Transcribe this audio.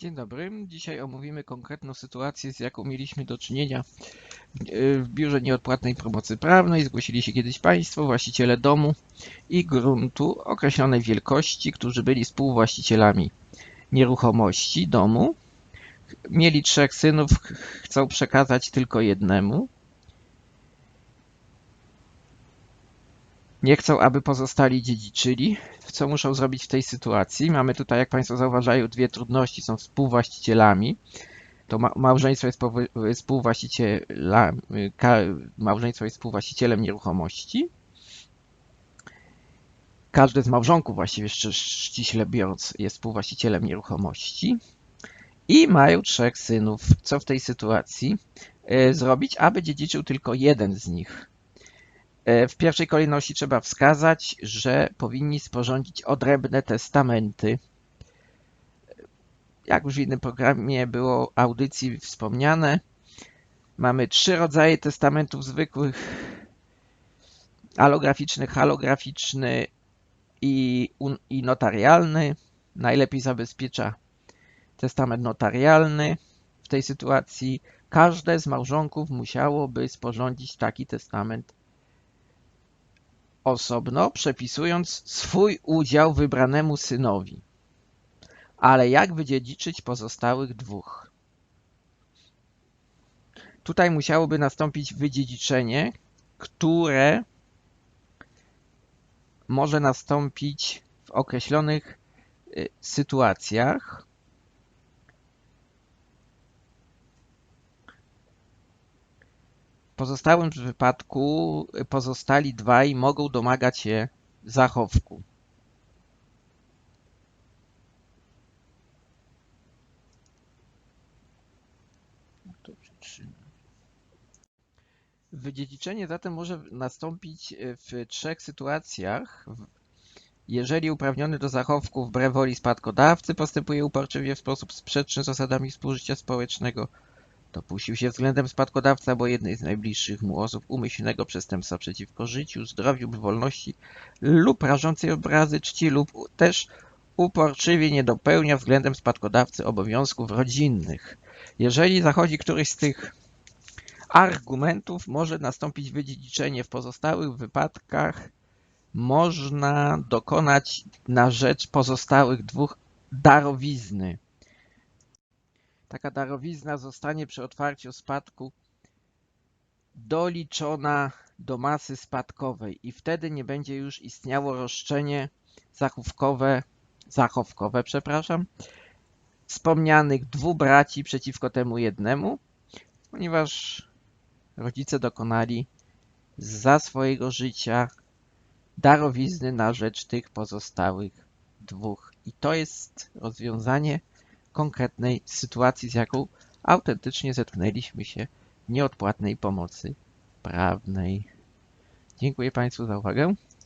Dzień dobry. Dzisiaj omówimy konkretną sytuację, z jaką mieliśmy do czynienia w Biurze Nieodpłatnej Pomocy Prawnej. Zgłosili się kiedyś Państwo, właściciele domu i gruntu określonej wielkości, którzy byli współwłaścicielami nieruchomości domu. Mieli trzech synów, chcą przekazać tylko jednemu. Nie chcą, aby pozostali dziedziczyli. Co muszą zrobić w tej sytuacji? Mamy tutaj, jak Państwo zauważają, dwie trudności. Są współwłaścicielami. To ma małżeństwo jest współwłaścicielem, małżeństwo jest współwłaścicielem nieruchomości. Każdy z małżonków właściwie ściśle biorąc jest współwłaścicielem nieruchomości. I mają trzech synów. Co w tej sytuacji zrobić, aby dziedziczył tylko jeden z nich? W pierwszej kolejności trzeba wskazać, że powinni sporządzić odrębne testamenty. Jak już w innym programie było audycji wspomniane, mamy trzy rodzaje testamentów zwykłych. Alograficzny, halograficzny i, i notarialny. Najlepiej zabezpiecza testament notarialny. W tej sytuacji każde z małżonków musiałoby sporządzić taki testament osobno, przepisując swój udział wybranemu synowi. Ale jak wydziedziczyć pozostałych dwóch? Tutaj musiałoby nastąpić wydziedziczenie, które może nastąpić w określonych sytuacjach. Pozostałym wypadku pozostali dwaj mogą domagać się zachowku. Wydziedziczenie zatem może nastąpić w trzech sytuacjach. Jeżeli uprawniony do zachowku wbrew woli spadkodawcy postępuje uporczywie w sposób sprzeczny z zasadami współżycia społecznego, dopuścił się względem spadkodawcy albo jednej z najbliższych mu osób umyślnego przestępstwa przeciwko życiu, zdrowiu wolności lub rażącej obrazy czci lub też uporczywie nie dopełnia względem spadkodawcy obowiązków rodzinnych. Jeżeli zachodzi któryś z tych argumentów, może nastąpić wydziedziczenie. W pozostałych wypadkach można dokonać na rzecz pozostałych dwóch darowizny. Taka darowizna zostanie przy otwarciu spadku doliczona do masy spadkowej i wtedy nie będzie już istniało roszczenie zachówkowe, zachowkowe, przepraszam, wspomnianych dwóch braci przeciwko temu jednemu, ponieważ rodzice dokonali za swojego życia darowizny na rzecz tych pozostałych dwóch. I to jest rozwiązanie konkretnej sytuacji, z jaką autentycznie zetknęliśmy się nieodpłatnej pomocy prawnej. Dziękuję Państwu za uwagę.